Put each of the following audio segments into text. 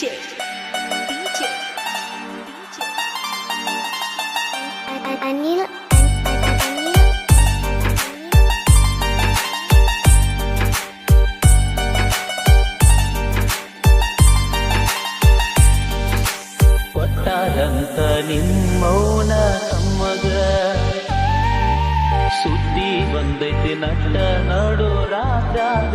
DJ DJ DJ Anila ಕೊಟ್ಟಾರಂತ ನಿಮ್ಮೌನ ತಮ್ಮಗ ಸುದ್ದಿ ಬಂದೈತಿ ನಟ್ಟ ನಡು ರಾತ್ರಾಗ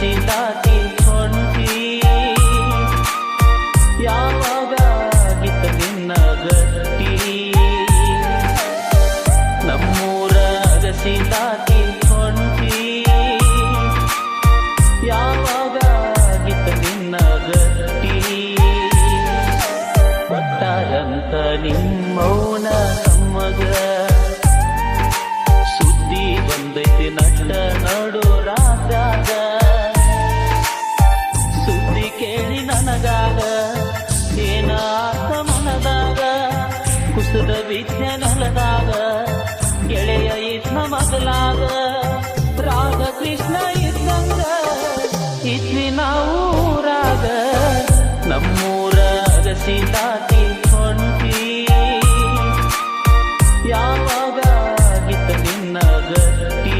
ದಾಟಿ ಹೊಂಟಿ ಯಾವಾಗ ಆಗಿತ್ತ ನಿನ್ನ ಗಟ್ಟಿ? ನಮ್ಮೂರ ಅಗಸಿ ದಾಟಿ ಹೊಂಟಿ ಯಾವಾಗ ಆಗಿತ್ತ ನಿನ್ನ ಗಟ್ಟಿ? ಕೊಟ್ಟಾರಂತ ನಿಮ್ಮೌನ ಕುಸಿದ ವಿದ್ಯೆ ನೆಲದಾಗ ಗೆಳೆಯ ಇದ್ನ ಮಗಲಾಗ ರಾಗ ಕೃಷ್ಣ ಇದ್ದಂಗ, ಇದ್ವಿ ನಾವು ಊರಾಗ. ನಮ್ಮೂರ ಅಗಸಿ ದಾಟಿ ಹೊಂಟಿ ಯಾವಾಗ ಆಗಿತ್ತ ನಿನ್ನ ಗಟ್ಟಿ?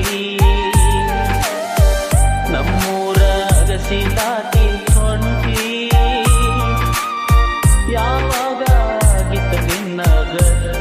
another